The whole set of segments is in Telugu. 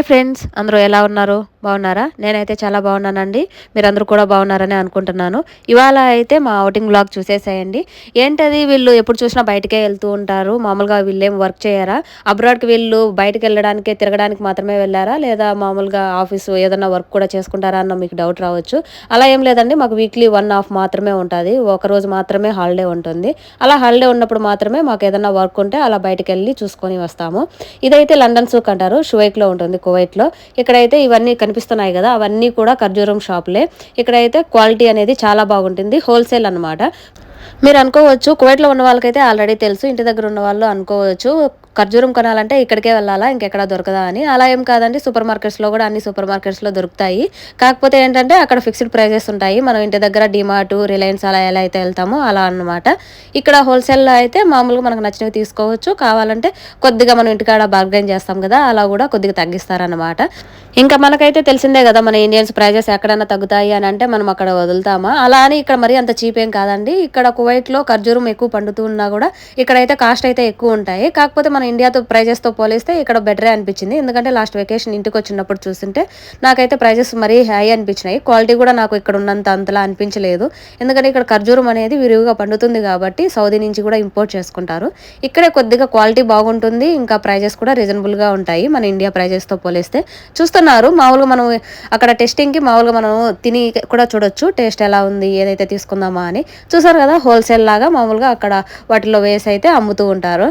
హాయ్ ఫ్రెండ్స్ అందరూ ఎలా ఉన్నారు? బాగున్నారా? నేనైతే చాలా బాగున్నానండి. మీరందరూ కూడా బాగున్నారని అనుకుంటున్నాను. ఇవాళ అయితే మా అవుటింగ్ బ్లాగ్ చూసేసేయండి. ఏంటది? వీళ్ళు ఎప్పుడు చూసినా బయటకే వెళ్తూ ఉంటారు. మామూలుగా వీళ్ళేం వర్క్ చేయరా? అబ్రాడ్కి వీళ్ళు బయటకు వెళ్ళడానికే తిరగడానికి మాత్రమే వెళ్ళారా? లేదా మామూలుగా ఆఫీసు ఏదైనా వర్క్ కూడా చేసుకుంటారా అన్న మీకు డౌట్ రావచ్చు. అలా ఏం లేదండి. మాకు వీక్లీ వన్ హాఫ్ మాత్రమే ఉంటుంది. ఒక రోజు మాత్రమే హాలిడే ఉంటుంది. అలా హాలిడే ఉన్నప్పుడు మాత్రమే మాకు ఏదైనా వర్క్ ఉంటే అలా బయటకు వెళ్ళి చూసుకొని వస్తాము. ఇదైతే లండన్ సూక్ అంటారు. షువైక్లో ఉంటుంది కువైట్లో. ఇక్కడైతే ఇవన్నీ కనిపిస్తున్నాయి కదా అవన్నీ కూడా ఖర్జూరం షాపులే ఇక్కడైతే క్వాలిటీ అనేది చాలా బాగుంటుంది హోల్సేల్ అనమాట మీరు అనుకోవచ్చు కువైట్లో ఉన్న వాళ్ళకైతే ఆల్రెడీ తెలుసు ఇంటి దగ్గర ఉన్న వాళ్ళు అనుకోవచ్చు ఖర్జూరం కొనాలంటే ఇక్కడికే వెళ్ళాలా ఇంకెక్కడ దొరకదా అని. అలా ఏం కాదండి సూపర్ మార్కెట్స్లో కూడా అన్ని సూపర్ మార్కెట్స్లో దొరుకుతాయి. కాకపోతే ఏంటంటే అక్కడ ఫిక్స్డ్ ప్రైజెస్ ఉంటాయి. మనం ఇంటి దగ్గర డిమార్ట్ రిలయన్స్ అలా ఎలా అయితే వెళ్తామో అలా అన్నమాట. ఇక్కడ హోల్సేల్లో అయితే మామూలుగా మనకు నచ్చినవి తీసుకోవచ్చు. కావాలంటే కొద్దిగా మనం ఇంటికాడ బార్గెన్ చేస్తాం కదా అలా కూడా కొద్దిగా తగ్గిస్తారనమాట ఇంకా మనకైతే తెలిసిందే కదా మన ఇండియన్స్ ప్రైజెస్ ఎక్కడైనా తగ్గుతాయి అని అంటే మనం అక్కడ వదులుతామా? అలా అని ఇక్కడ మరి అంత చీప్ ఏం కాదండి. ఇక్కడ కువైట్లో ఖర్జూరం ఎక్కువ పండుతూ ఉన్నా కూడా ఇక్కడైతే కాస్ట్ అయితే ఎక్కువ ఉంటాయి. కాకపోతే మన ఇండియాతో ప్రైజెస్తో పోలిస్తే ఇక్కడ బెటరే అనిపించింది. ఎందుకంటే లాస్ట్ వెకేషన్ ఇంటికి వచ్చినప్పుడు చూస్తుంటే నాకైతే ప్రైజెస్ మరీ హై అనిపించినాయి. క్వాలిటీ కూడా నాకు ఇక్కడ ఉన్నంత అంతలా అనిపించలేదు. ఎందుకంటే ఇక్కడ ఖర్జూరం అనేది విరివిగా పండుతుంది కాబట్టి సౌదీ నుంచి కూడా ఇంపోర్ట్ చేసుకుంటారు. ఇక్కడే కొద్దిగా క్వాలిటీ బాగుంటుంది. ఇంకా ప్రైజెస్ కూడా రీజనబుల్గా ఉంటాయి మన ఇండియా ప్రైజెస్తో పోలిస్తే. చూస్తున్నారు. మామూలుగా మనం అక్కడ టెస్టింగ్కి మామూలుగా మనం తిని కూడా చూడొచ్చు. టేస్ట్ ఎలా ఉంది? ఏదైతే తీసుకుందామా అని. చూసారు కదా హోల్సేల్ లాగా మామూలుగా అక్కడ వాటిలో వేసి అయితే అమ్ముతూ ఉంటారు.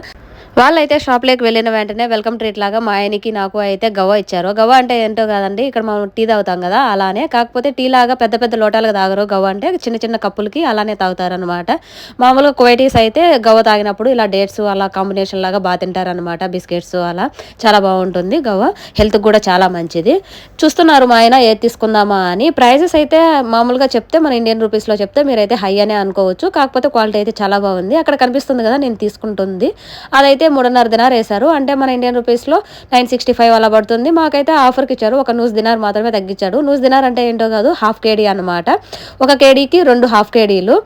వాళ్ళైతే షాప్లోకి వెళ్ళిన వెంటనే వెల్కమ్ ట్రీట్ లాగా మా ఆయనకి నాకు అయితే గవ్వ ఇచ్చారు. గవ్వ అంటే ఏంటో కాదండి ఇక్కడ మనం టీ తాగుతాం కదా అలానే. కాకపోతే టీ లాగా పెద్ద పెద్ద లోటాలకు తాగరు. గవ్వ అంటే చిన్న చిన్న కప్పులకి అలానే తాగుతారనమాట మామూలుగా క్వైటీస్ అయితే గవ్వ తాగినప్పుడు ఇలా డేట్స్ అలా కాంబినేషన్ లాగా బాగా తింటారనమాట బిస్కెట్స్ అలా. చాలా బాగుంటుంది గవ్వ. హెల్త్కి కూడా చాలా మంచిది. చూస్తున్నారు మా ఆయన ఏది తీసుకుందామా అని. ప్రైజెస్ అయితే మామూలుగా చెప్తే మన ఇండియన్ రూపీస్లో చెప్తే మీరైతే హై అనే అనుకోవచ్చు. కాకపోతే క్వాలిటీ అయితే చాలా బాగుంది. అక్కడ కనిపిస్తుంది కదా నేను తీసుకుంటుంది. అదైతే మూడున్నర దినార్ వేశారు. అంటే మన ఇండియన్ రూపీస్లో నైన్ సిక్స్టీ ఫైవ్ అలా పడుతుంది. మాకైతే ఆఫర్కి ఇచ్చారు. ఒక నూస్ దినార్ మాత్రమే తగ్గించాడు. నూస్ దినార్ అంటే ఏంటో కాదు హాఫ్ కేడీ అనమాట ఒక కేడీకి రెండు హాఫ్ కేడీలు.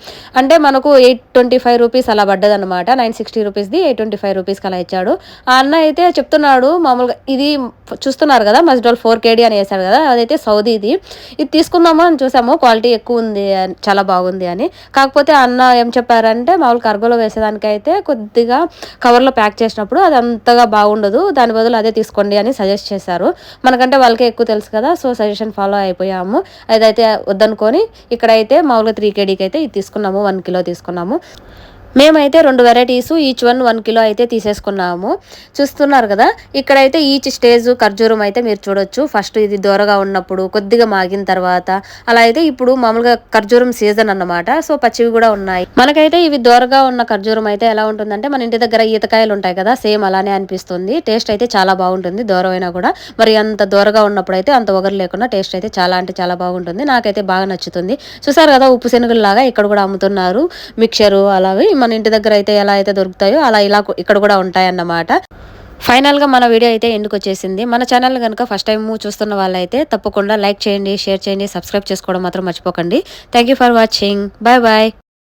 అంటే మనకు ఎయిట్ ట్వంటీ ఫైవ్ రూపీస్ అలా పడ్డది అనమాట నైన్ సిక్స్టీ రూపీస్ది ఎయిట్ ట్వంటీ ఫైవ్ రూపీస్కి అలా ఇచ్చాడు. ఆ అన్న అయితే చెప్తున్నాడు మామూలుగా ఇది చూస్తున్నారు కదా మస్డోల్ ఫోర్ కేడీ అని వేశాడు కదా అదైతే సౌదీది. ఇది తీసుకుందామా అని చూసాము క్వాలిటీ ఎక్కువ ఉంది చాలా బాగుంది అని. కాకపోతే అన్న ఏం చెప్పారంటే మామూలు కర్గోలో వేసేదానికైతే కొద్దిగా కవర్లో ప్యాక్ చేసినప్పుడు అది అంతగా బాగుండదు. దాని బదులు అదే తీసుకోండి అని సజెస్ట్ చేశారు. మనకంటే వాళ్ళకే ఎక్కువ తెలుసు కదా సో సజెషన్ ఫాలో అయిపోయాము. అదైతే వద్దనుకొని ఇక్కడైతే మామూలుగా త్రీ కేడీకి అయితే ఇది తీసుకున్నాము వన్ కిలో తీసుకున్నాము. మేమైతే రెండు varieties each one one kilo అయితే తీసేసుకున్నాము. చూస్తున్నారు కదా ఇక్కడైతే ఈచ్ స్టేజ్ ఖర్జూరం అయితే మీరు చూడొచ్చు. ఫస్ట్ ఇది దూరగా ఉన్నప్పుడు కొద్దిగా మాగిన తర్వాత. అలా అయితే ఇప్పుడు మామూలుగా ఖర్జూరం సీజన్ అన్నమాట. సో పచ్చివి కూడా ఉన్నాయి. మనకైతే ఇవి దూరగా ఉన్న ఖర్జూరం అయితే ఎలా ఉంటుందంటే మన ఇంటి దగ్గర ఈతకాయలు ఉంటాయి కదా సేమ్ అలానే అనిపిస్తుంది. టేస్ట్ అయితే చాలా బాగుంటుంది దూరమైనా కూడా. మరి అంత దూరగా ఉన్నప్పుడు అయితే అంత ఒగరు లేకుండా టేస్ట్ అయితే చాలా అంటే చాలా బాగుంటుంది. నాకైతే బాగా నచ్చుతుంది. చూసారు కదా ఉప్పు శనగలు ఇక్కడ కూడా అమ్ముతున్నారు. మిక్చరు అలాగే మన ఇంటి దగ్గర అయితే ఎలా అయితే దొరుకుతాయో అలా ఇలా ఇక్కడ కూడా ఉంటాయన్నమాట. ఫైనల్గా మన వీడియో అయితే ఎందుకు వచ్చేసింది? మన ఛానల్ కనుక ఫస్ట్ టైం చూస్తున్న వాళ్ళైతే తప్పకుండా లైక్ చేయండి షేర్ చేయండి సబ్స్క్రైబ్ చేసుకోవడం మాత్రం మర్చిపోకండి. Thank for watching bye bye